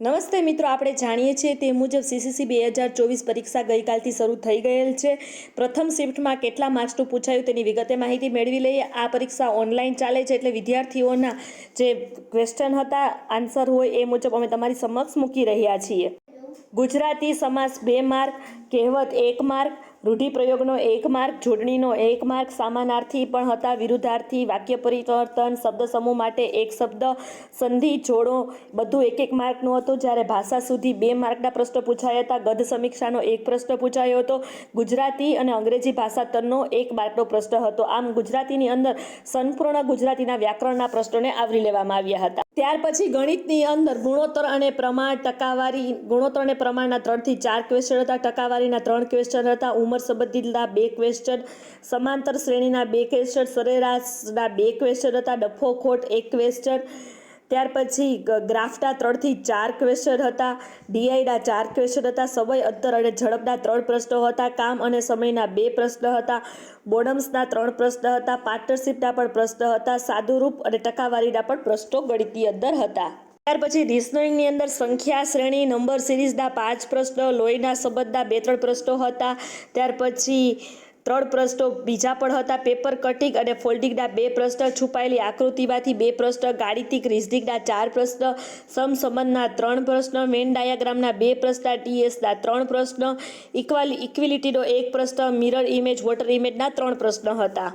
નમસ્તે મિત્રો, આપણે જાણીએ છીએ તે મુજબ સીસીસી બે હજાર ચોવીસ પરીક્ષા ગઈકાલથી શરૂ થઈ ગયેલ છે. પ્રથમ શિફ્ટમાં કેટલા માર્ક્સનું પૂછાયું તેની વિગતે માહિતી મેળવી લઈએ. આ પરીક્ષા ઓનલાઈન ચાલે છે એટલે વિદ્યાર્થીઓના જે ક્વેશ્ચન હતા આન્સર હોય એ મુજબ અમે તમારી સમક્ષ મૂકી રહ્યા છીએ. ગુજરાતી સમાસ બે માર્ક કહેવત એક માર્ક રૂઢિપ્રયોગનો એક માર્ક જોડણીનો એક માર્ક સમાનાર્થી પણ હતા, વિરુદ્ધાર્થી, વાક્ય પરિવર્તન, શબ્દ સમૂહ માટે એક શબ્દ, સંધિ, જોડો, બધું એક એક માર્કનું હતું. જ્યારે ભાષા સુધી બે માર્કના પ્રશ્નો પૂછાયા હતા. ગદ સમીક્ષાનો એક પ્રશ્ન પૂછાયો હતો. ગુજરાતી અને અંગ્રેજી ભાષા તનનો એક માર્કનો પ્રશ્ન હતો. આમ ગુજરાતીની અંદર સંપૂર્ણ ગુજરાતીના વ્યાકરણના પ્રશ્નોને આવરી લેવામાં આવ્યા હતા. ત્યાર પછી ગણિતની અંદર ગુણોત્તર અને પ્રમાણ ટકાવારી, ગુણોત્તર અને પ્રમાણના ત્રણથી ચાર ક્વેશ્ચન હતા. ટકાવારીના ત્રણ ક્વેશ્ચન હતા. ઉંમર સંબંધિતના બે ક્વેશ્ચન સમાંતર શ્રેણીના બે ક્વેશ્ચન સરેરાશના બે ક્વેશ્ચન હતા. ડફો ખોટ એક ક્વેશ્ચન ત્યાર પછી ગ- ગ્રાફના ત્રણથી ચાર ક્વેશ્ચન હતા ડીઆઈના ચાર ક્વેશ્ચન હતા, સમય, અંતર અને ઝડપના ત્રણ પ્રશ્નો હતા, કામ અને સમયના બે પ્રશ્ન હતા, બોડમ્સના ત્રણ પ્રશ્ન હતા, પાર્ટનરશિપના પણ પ્રશ્ન હતા, સાદુરૂપ અને ટકાવારીના પણ પ્રશ્નો ગણિતની અંદર હતા. ત્યાર પછી રિઝનિંગની અંદર સંખ્યા શ્રેણી નંબર સિરીઝના પાંચ પ્રશ્નો, લોહીના સંબંધના બે ત્રણ પ્રશ્નો હતા, ત્યાર પછી ત્રણ પ્રશ્નો. બીજા પણ હતા. પેપર કટિંગ અને ફોલ્ડિંગના બે પ્રશ્ન છુપાયેલી આકૃતિમાંથી બે પ્રશ્ન, ગાણિતિક રિઝનિંગના ચાર પ્રશ્ન સમસંબંધના ત્રણ પ્રશ્ન મેન ડાયાગ્રામના બે પ્રશ્ન ટીએસના ત્રણ પ્રશ્ન, ઇક્વાલી ઇક્વિલિટીનો એક પ્રશ્ન, મિરર ઇમેજ, વોટર ઇમેજના ત્રણ પ્રશ્ન હતા.